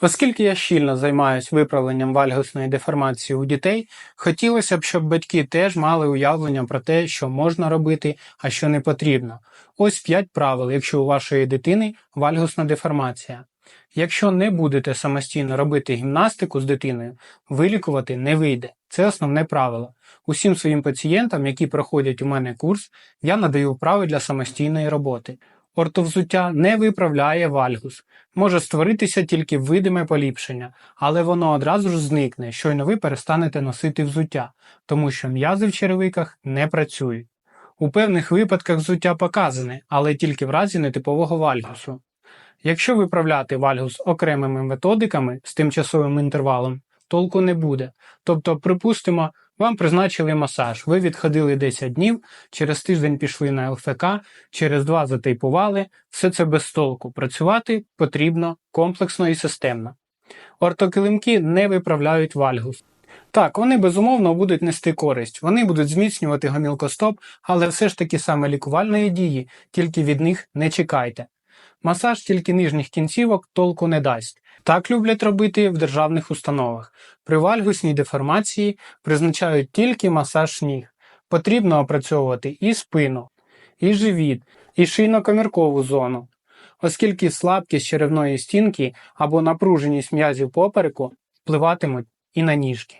Оскільки я щільно займаюся виправленням вальгусної деформації у дітей, хотілося б, щоб батьки теж мали уявлення про те, що можна робити, а що не потрібно. Ось 5 правил, якщо у вашої дитини вальгусна деформація. Якщо не будете самостійно робити гімнастику з дитиною, вилікувати не вийде. Це основне правило. Усім своїм пацієнтам, які проходять у мене курс, я надаю вправи для самостійної роботи. Ортовзуття не виправляє вальгус, може створитися тільки видиме поліпшення, але воно одразу ж зникне, щойно ви перестанете носити взуття, тому що м'язи в черевиках не працюють. У певних випадках взуття показане, але тільки в разі нетипового вальгусу. Якщо виправляти вальгус окремими методиками з тимчасовим інтервалом, толку не буде. Тобто, припустимо, вам призначили масаж, ви відходили 10 днів, через тиждень пішли на ЛФК, через два затейпували, все це без толку. Працювати потрібно комплексно і системно. Ортокилимки не виправляють вальгус. Так, вони безумовно будуть нести користь, вони будуть зміцнювати гомілкостоп, але все ж таки саме лікувальної дії, тільки від них не чекайте. Масаж тільки нижніх кінцівок толку не дасть. Так люблять робити в державних установах. При вальгусній деформації призначають тільки масаж ніг. Потрібно опрацьовувати і спину, і живіт, і шийно-коміркову зону, оскільки слабкість черевної стінки або напруженість м'язів попереку впливатимуть і на ніжки.